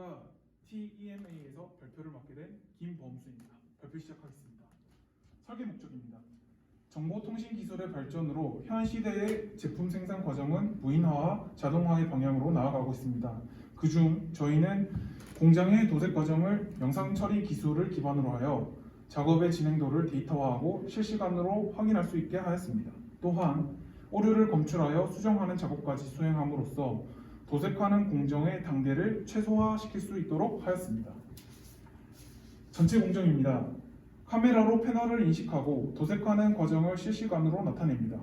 안녕하십니까 TEMA에서 발표를 맡게 된 김범수입니다. 발표 시작하겠습니다. 설계 목적입니다. 정보통신 기술의 발전으로 현 시대의 제품 생산 과정은 무인화와 자동화의 방향으로 나아가고 있습니다. 그중 저희는 공장의 도색 과정을 영상 처리 기술을 기반으로 하여 작업의 진행도를 데이터화하고 실시간으로 확인할 수 있게 하였습니다. 또한 오류를 검출하여 수정하는 작업까지 수행함으로써 도색하는 공정의 단계를 최소화시킬 수 있도록 하였습니다. 전체 공정입니다. 카메라로 패널을 인식하고 도색하는 과정을 실시간으로 나타냅니다.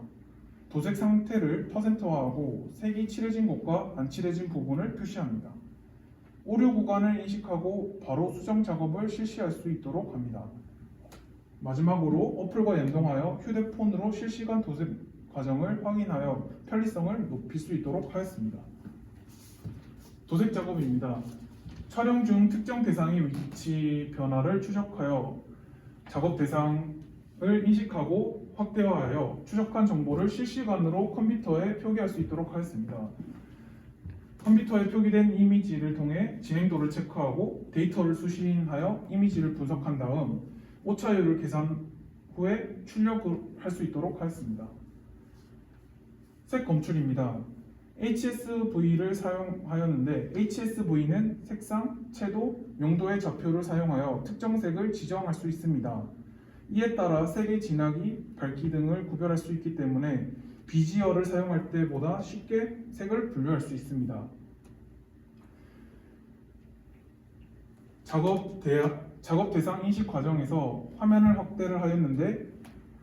도색 상태를 퍼센트화하고 색이 칠해진 곳과 안 칠해진 부분을 표시합니다. 오류 구간을 인식하고 바로 수정 작업을 실시할 수 있도록 합니다. 마지막으로 어플과 연동하여 휴대폰으로 실시간 도색 과정을 확인하여 편리성을 높일 수 있도록 하였습니다. 도색 작업입니다. 촬영 중 특정 대상의 위치 변화를 추적하여 작업 대상을 인식하고 확대화하여 추적한 정보를 실시간으로 컴퓨터에 표기할 수 있도록 하였습니다. 컴퓨터에 표기된 이미지를 통해 진행도를 체크하고 데이터를 수신하여 이미지를 분석한 다음 오차율을 계산 후에 출력할 수 있도록 하였습니다. 색 검출입니다. HSV를 사용하였는데 HSV는 색상, 채도, 용도의 좌표를 사용하여 특정 색을 지정할 수 있습니다. 이에 따라 색의 진하기, 밝기 등을 구별할 수 있기 때문에 비지어를 사용할 때보다 쉽게 색을 분류할 수 있습니다. 작업, 대상 인식 과정에서 화면을 확대를 하였는데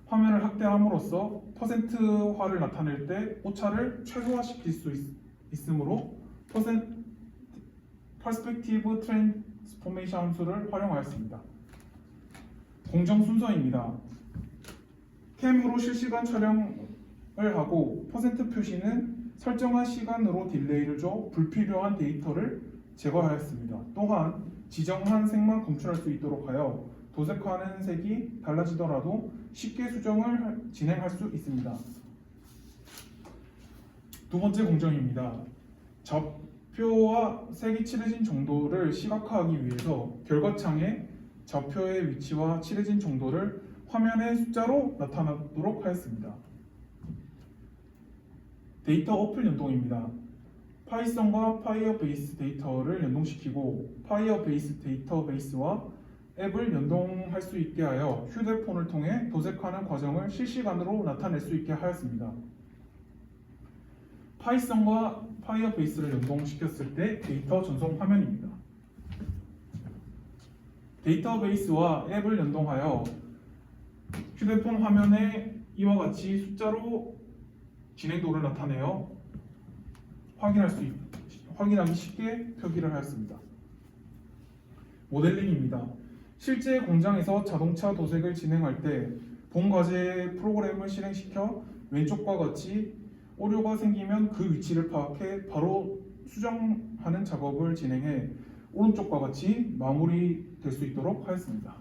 화면을 확대함으로써 퍼센트화를 나타낼 때 오차를 최소화시킬 수 있, 있으므로 퍼센, 퍼스펙티브 트랜스포메이션 함수를 활용하였습니다. 공정 순서입니다. 캠으로 실시간 촬영을 하고 퍼센트 표시는 설정한 시간으로 딜레이를 줘 불필요한 데이터를 제거하였습니다. 또한 지정한 색만 검출할 수 있도록 하여 도색하는 색이 달라지더라도 쉽게 수정을 할- 진행할 수 있습니다. 두 번째 공정입니다. 좌표와 색이 칠해진 정도를 시각화하기 위해서 결과창에 좌표의 위치와 칠해진 정도를 화면의 숫자로 나타나도록 하였습니다. 데이터 어플 연동입니다. 파이썬과 파이어베이스 데이터를 연동시키고 파이어베이스 데이터베이스와 앱을 연동할 수 있게 하여 휴대폰을 통해 도색하는 과정을 실시간으로 나타낼 수 있게 하였습니다. 파이썬과 파이어베이스를 연동시켰을 때 데이터 전송 화면입니다. 데이터베이스와 앱을 연동하여 휴대폰 화면에 이와 같이 숫자로 진행도를 나타내어 확인할 수 있, 확인하기 쉽게 표기를 하였습니다. 모델링입니다. 실제 공장에서 자동차 도색을 진행할 때 본 과제 프로그램을 실행시켜 왼쪽과 같이 오류가 생기면 그 위치를 파악해 바로 수정하는 작업을 진행해 오른쪽과 같이 마무리될 수 있도록 하였습니다.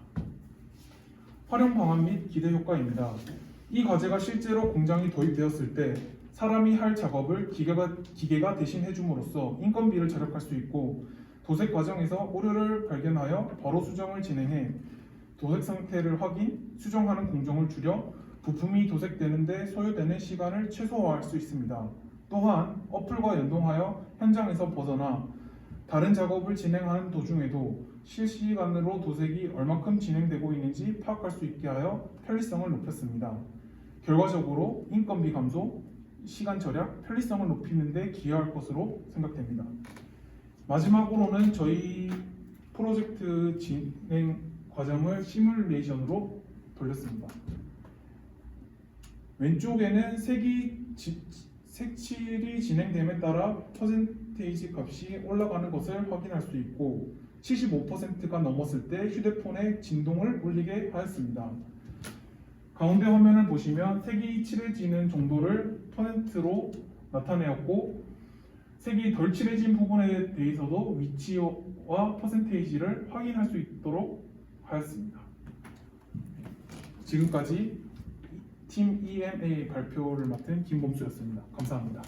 활용 방안 및 기대 효과입니다. 이 과제가 실제로 공장이 도입되었을 때 사람이 할 작업을 기계가, 기계가 대신 해줌으로써 인건비를 절약할 수 있고 도색 과정에서 오류를 발견하여 바로 수정을 진행해 도색 상태를 확인, 수정하는 공정을 줄여 부품이 도색되는데 소요되는 시간을 최소화할 수 있습니다. 또한 어플과 연동하여 현장에서 벗어나 다른 작업을 진행하는 도중에도 실시간으로 도색이 얼마큼 진행되고 있는지 파악할 수 있게 하여 편리성을 높였습니다. 결과적으로 인건비 감소, 시간 절약, 편리성을 높이는 데 기여할 것으로 생각됩니다. 마지막으로는 저희 프로젝트 진행 과정을 시뮬레이션으로 돌렸습니다. 왼쪽에는 색이 지- 색칠이 진행됨에 따라 퍼센테이지 값이 올라가는 것을 확인할 수 있고 75%가 넘었을 때 휴대폰에 진동을 울리게 하였습니다. 가운데 화면을 보시면 색이 칠해지는 정도를 퍼센트로 나타내었고 색이 덜 칠해진 부분에 대해서도 위치와 퍼센테이지를 확인할 수 있도록 하였습니다. 지금까지 팀 EMA 발표를 맡은 김범수였습니다. 감사합니다.